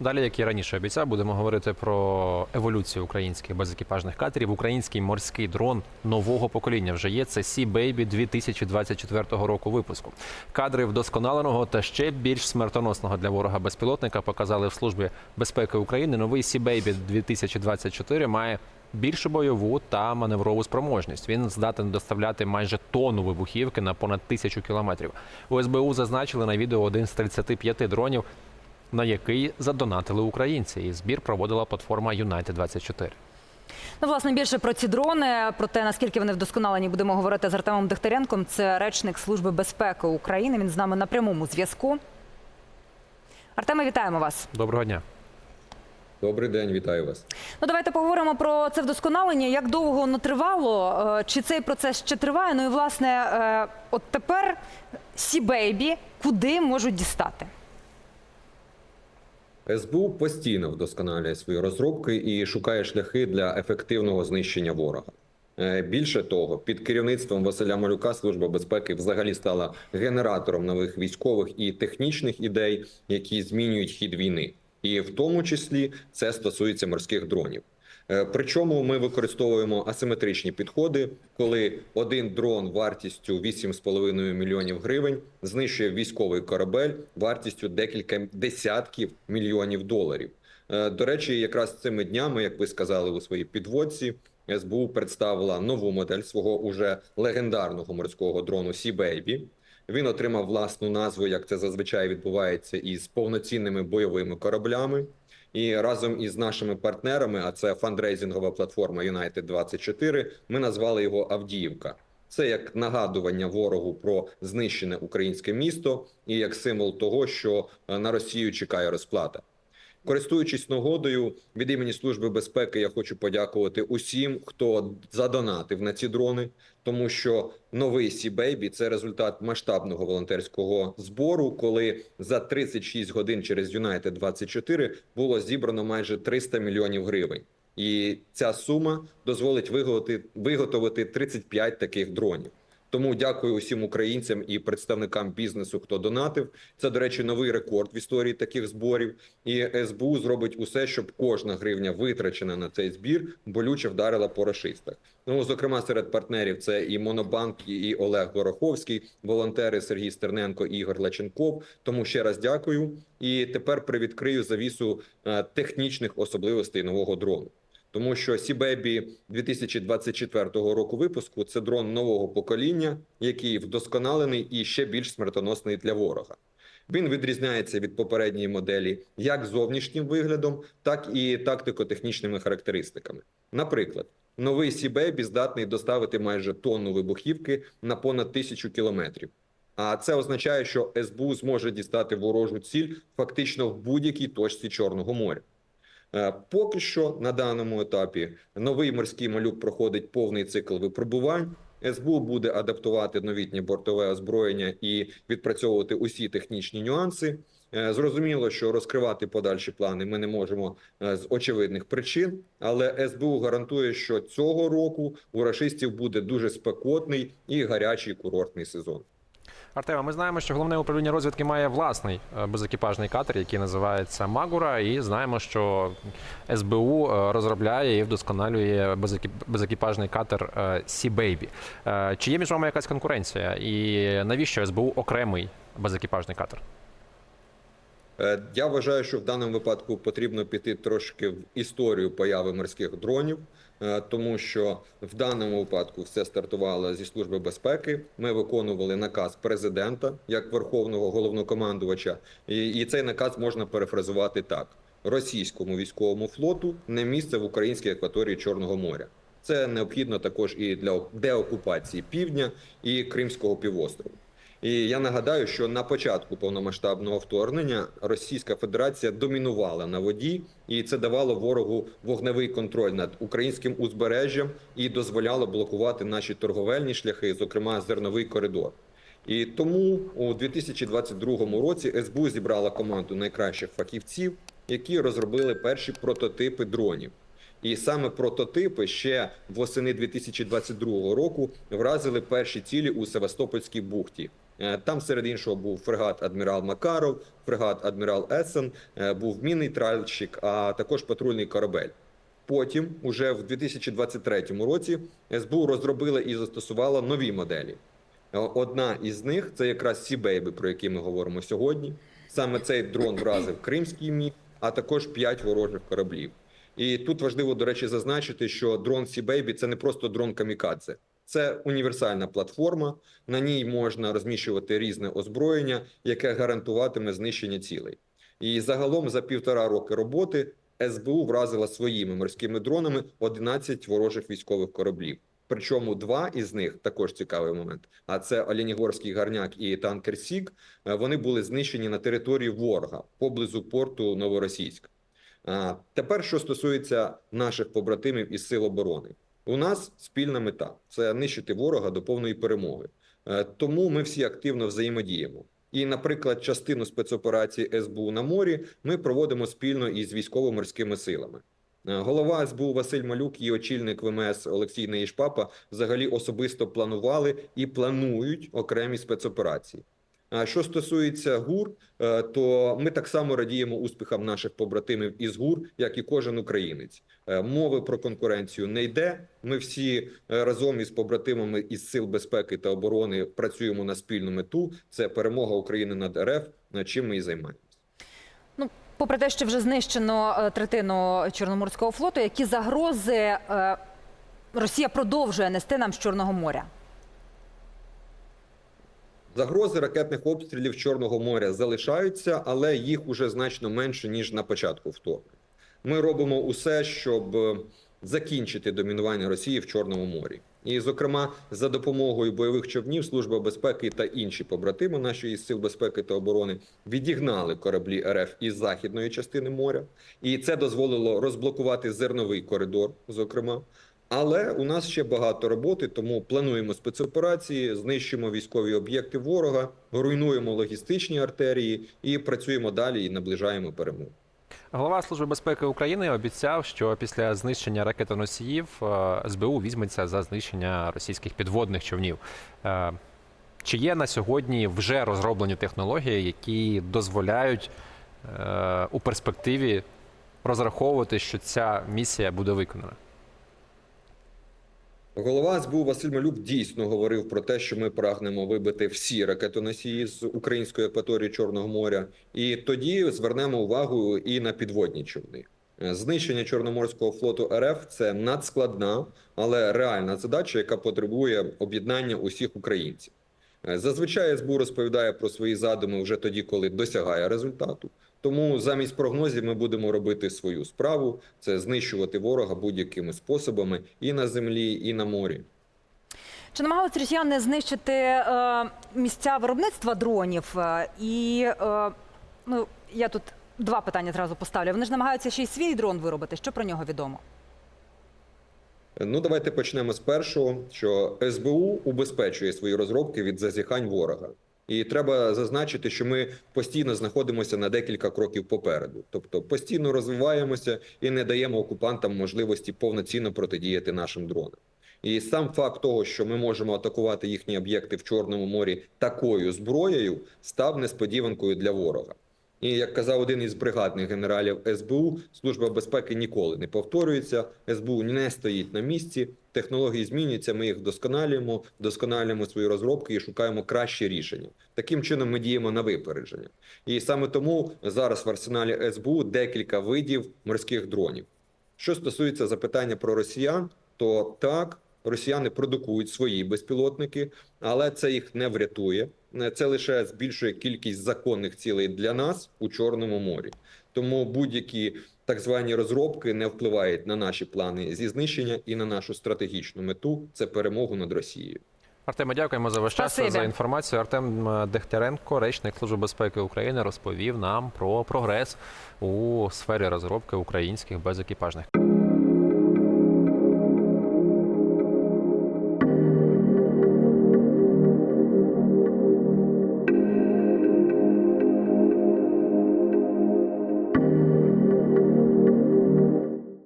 Далі, як і раніше обіцяв, будемо говорити про еволюцію українських безекіпажних катерів. Український морський дрон нового покоління вже є. Це Sea Baby 2024 року випуску. Кадри вдосконаленого та ще більш смертоносного для ворога безпілотника показали в службі безпеки України. Новий Sea Baby 2024 має більшу бойову та маневрову спроможність. Він здатен доставляти майже тонну вибухівки на понад тисячу кілометрів. У СБУ зазначили на відео один з 35 дронів, на який задонатили українці. І збір проводила платформа United 24 Ну, власне, більше про ці дрони, про те, наскільки вони вдосконалені, будемо говорити з Артемом Дегтяренком. Це речник Служби безпеки України. Він з нами на прямому зв'язку. Артеме, вітаємо вас. Доброго дня. Добрий день, вітаю вас. Ну, давайте поговоримо про це вдосконалення. Як довго воно тривало? е, Чи цей процес ще триває? Ну і власне, е, от тепер Сі-Бейбі куди можуть дістати? СБУ постійно вдосконалює свої розробки і шукає шляхи для ефективного знищення ворога. Е, Більше того, під керівництвом Василя Малюка Служба безпеки взагалі стала генератором нових військових і технічних ідей, які змінюють хід війни, і в тому числі це стосується морських дронів. Е, Причому ми використовуємо асиметричні підходи, коли один дрон вартістю 8,5 мільйонів гривень знищує військовий корабель вартістю декілька десятків мільйонів доларів. Е, До речі, якраз цими днями, як ви сказали у своїй підводці, СБУ представила нову модель свого уже легендарного морського дрону Baby. Він отримав власну назву, як це зазвичай відбувається, із повноцінними бойовими кораблями. І разом із нашими партнерами, а це фандрейзингова платформа United 24 ми назвали його Авдіївка. Це як нагадування ворогу про знищене українське місто і як символ того, що е, на Росію чекає розплата. Користуючись нагодою від імені Служби безпеки, я хочу подякувати усім, хто задонатив на ці дрони, тому що новий Baby – це результат масштабного волонтерського збору, коли за 36 годин через United 24 було зібрано майже 300 мільйонів гривень. І ця сума дозволить виготовити 35 таких дронів. Тому дякую усім українцям і представникам бізнесу, хто донатив. Це, до речі, новий рекорд в історії таких зборів. І СБУ зробить усе, щоб кожна гривня витрачена на цей збір болюче вдарила по рашистах. Ну, зокрема, серед партнерів це і Монобанк, і Олег Гороховський, волонтери Сергій Стерненко і Ігор Лаченков. Тому ще раз дякую. І тепер привідкрию завісу е, технічних особливостей нового дрону. Тому що Сібебі 2024 року випуску це дрон нового покоління, який вдосконалений і ще більш смертоносний для ворога. Він відрізняється від попередньої моделі як зовнішнім виглядом, так і тактико-технічними характеристиками. Наприклад, новий Сібебі здатний доставити майже тонну вибухівки на понад тисячу кілометрів. А це означає, що СБУ зможе дістати ворожу ціль фактично в будь-якій точці Чорного моря. Е, Поки що на даному етапі новий морський малюк проходить повний цикл випробувань. СБУ буде адаптувати новітнє бортове озброєння і відпрацьовувати усі технічні нюанси. Е, Зрозуміло, що розкривати подальші плани ми не можемо е, з очевидних причин, але СБУ гарантує, що цього року у рашистів буде дуже спекотний і гарячий курортний сезон. Артема, ми знаємо, що головне управління розвідки має власний е, безекіпажний катер, який називається Магура, і знаємо, що СБУ е, розробляє і вдосконалює безекіпажний катер Сі-Бейбі. Е, Чи є між вами якась конкуренція? І навіщо СБУ окремий безекіпажний катер? Е, Я вважаю, що в даному випадку потрібно піти трошки в історію появи морських дронів, е, тому що в даному випадку все стартувало зі служби безпеки. Ми виконували наказ президента як верховного головнокомандувача, і, цей наказ можна перефразувати так: російському військовому флоту не місце в українській акваторії Чорного моря. Це необхідно також і для деокупації півдня і Кримського півострову. І я нагадаю, що на початку повномасштабного вторгнення Російська Федерація домінувала на воді, і це давало ворогу вогневий контроль над українським узбережжям і дозволяло блокувати наші торговельні шляхи, зокрема зерновий коридор. І тому у 2022 році СБУ зібрала команду найкращих фахівців, які розробили перші прототипи дронів. І саме прототипи ще восени 2022 року вразили перші цілі у Севастопольській бухті. Е, Там серед іншого був фрегат адмірал Макаров, фрегат адмірал Есен, е, був мінний тральщик, а також патрульний корабель. Потім, уже в 2023 році, СБУ розробила і застосувала нові моделі. Е, Одна із них це якраз Сі Бейби, про які ми говоримо сьогодні. Саме цей дрон вразив Кримський міг, а також п'ять ворожих кораблів. І тут важливо, до речі, зазначити, що дрон Сі Бейбі це не просто дрон камікадзе. Це універсальна платформа. На ній можна розміщувати різне озброєння, яке гарантуватиме знищення цілей. І загалом за півтора роки роботи СБУ вразила своїми морськими дронами 11 ворожих військових кораблів. Причому два із них також цікавий момент. А це Оленігорський гарняк і танкер Сік. е, Вони були знищені на території ворога поблизу порту Новоросійськ. Тепер, що стосується наших побратимів із сил оборони, у нас спільна мета це нищити ворога до повної перемоги. Е, Тому ми всі активно взаємодіємо. І, наприклад, частину спецоперації СБУ на морі ми проводимо спільно із військово-морськими силами. Е, Голова СБУ Василь Малюк і очільник ВМС Олексій Неїшпапа взагалі особисто планували і планують окремі спецоперації. Що стосується ГУР, е, то ми так само радіємо успіхам наших побратимів із ГУР, як і кожен українець. Е, Мови про конкуренцію не йде. Ми всі е, разом із побратимами із сил безпеки та оборони працюємо на спільну мету. Це перемога України над РФ, чим ми і займаємося. Ну, попри те, що вже знищено третину Чорноморського флоту, які загрози Росія продовжує нести нам з Чорного моря? Загрози ракетних обстрілів Чорного моря залишаються, але їх уже значно менше ніж на початку вторгнення. Ми робимо усе, щоб е, закінчити домінування Росії в Чорному морі. І, зокрема, за допомогою бойових човнів Служба безпеки та інші побратими нашої сил безпеки та оборони відігнали кораблі РФ із західної частини моря, і це дозволило розблокувати зерновий коридор, зокрема. Але у нас ще багато роботи, тому плануємо спецоперації, знищимо військові об'єкти ворога, руйнуємо логістичні артерії і працюємо далі і наближаємо перемогу. Голова Служби безпеки України обіцяв, що після знищення ракетоносіїв е, СБУ візьметься за знищення російських підводних човнів. Е, Чи є на сьогодні вже розроблені технології, які дозволяють е, у перспективі розраховувати, що ця місія буде виконана? Голова СБУ Василь Малюк дійсно говорив про те, що ми прагнемо вибити всі ракетоносії з української акваторії Чорного моря, і тоді звернемо увагу і на підводні човни. Знищення Чорноморського флоту РФ це надскладна, але реальна задача, яка потребує об'єднання усіх українців. Зазвичай СБУ розповідає про свої задуми вже тоді, коли досягає результату. Тому замість прогнозів ми будемо робити свою справу: це знищувати ворога будь-якими способами і на землі, і на морі. Чи намагаються росіяни знищити е, місця виробництва дронів? Е, і е, ну, я тут два питання зразу поставлю. Вони ж намагаються ще й свій дрон виробити. Що про нього відомо? Ну, давайте почнемо з першого, що СБУ убезпечує свої розробки від зазіхань ворога. І треба зазначити, що ми постійно знаходимося на декілька кроків попереду, тобто постійно розвиваємося і не даємо окупантам можливості повноцінно протидіяти нашим дронам. І сам факт того, що ми можемо атакувати їхні об'єкти в Чорному морі такою зброєю, став несподіванкою для ворога. І як казав один із бригадних генералів СБУ, служба безпеки ніколи не повторюється. СБУ не стоїть на місці. Технології змінюються. Ми їх вдосконалюємо, вдосконалюємо свої розробки і шукаємо кращі рішення. Таким чином ми діємо на випередження. І саме тому зараз в арсеналі СБУ декілька видів морських дронів. Що стосується запитання про росіян, то так. Росіяни продукують свої безпілотники, але це їх не врятує. Це лише збільшує кількість законних цілей для нас у Чорному морі. Тому будь-які так звані розробки не впливають на наші плани зі знищення і на нашу стратегічну мету це перемогу над Росією. Артема, дякуємо за ваш час Спасибі. за інформацію. Артем Дегтяренко, речник Служби безпеки України, розповів нам про прогрес у сфері розробки українських безекіпажних.